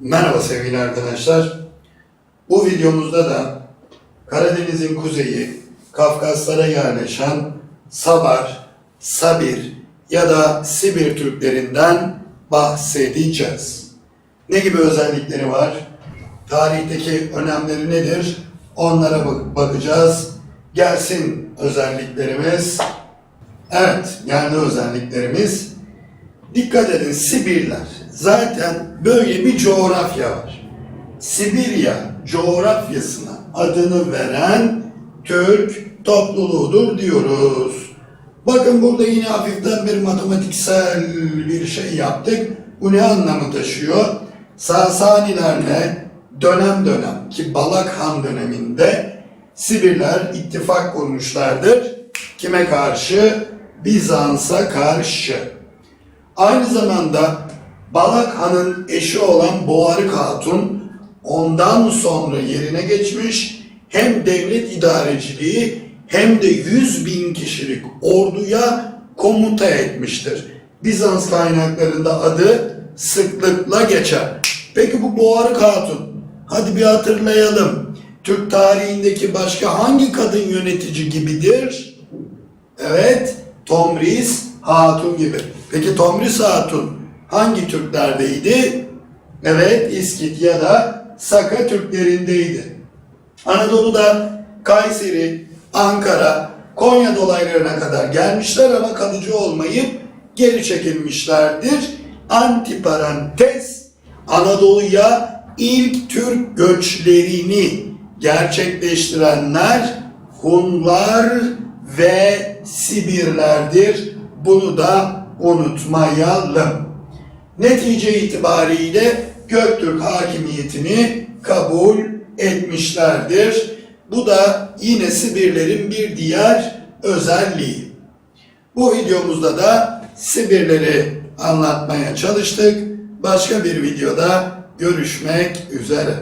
Merhaba sevgili arkadaşlar. Bu videomuzda da Karadeniz'in kuzeyi, Kafkaslara yerleşen Sabar, Sabir ya da Sibir Türklerinden bahsedeceğiz. Ne gibi özellikleri var? Tarihteki önemleri nedir? Onlara bak- bakacağız. Gelsin özelliklerimiz. Evet, geldi özelliklerimiz. Dikkat edin Sibirler. Zaten böyle bir coğrafya var. Sibirya coğrafyasına adını veren Türk topluluğudur diyoruz. Bakın burada yine hafiften bir matematiksel bir şey yaptık. Bu ne anlamı taşıyor? Sasanilerle dönem dönem ki Balak Han döneminde Sibirler ittifak kurmuşlardır. Kime karşı? Bizans'a karşı. Aynı zamanda Balak Han'ın eşi olan Boğarık Hatun ondan sonra yerine geçmiş hem devlet idareciliği hem de 100 bin kişilik orduya komuta etmiştir. Bizans kaynaklarında adı sıklıkla geçer. Peki bu Boğarık Hatun, hadi bir hatırlayalım. Türk tarihindeki başka hangi kadın yönetici gibidir? Evet, Tomris Hatun gibi. Peki Tomris Hatun hangi Türklerdeydi? Evet, İskit ya da Saka Türklerindeydi. Anadolu'da Kayseri, Ankara, Konya dolaylarına kadar gelmişler ama kalıcı olmayıp geri çekilmişlerdir. Antiparantez Anadolu'ya ilk Türk göçlerini gerçekleştirenler Hunlar ve Sibirlerdir. Bunu da unutmayalım. Netice itibariyle Göktürk hakimiyetini kabul etmişlerdir. Bu da yine Sibirlerin bir diğer özelliği. Bu videomuzda da Sibirleri anlatmaya çalıştık. Başka bir videoda görüşmek üzere.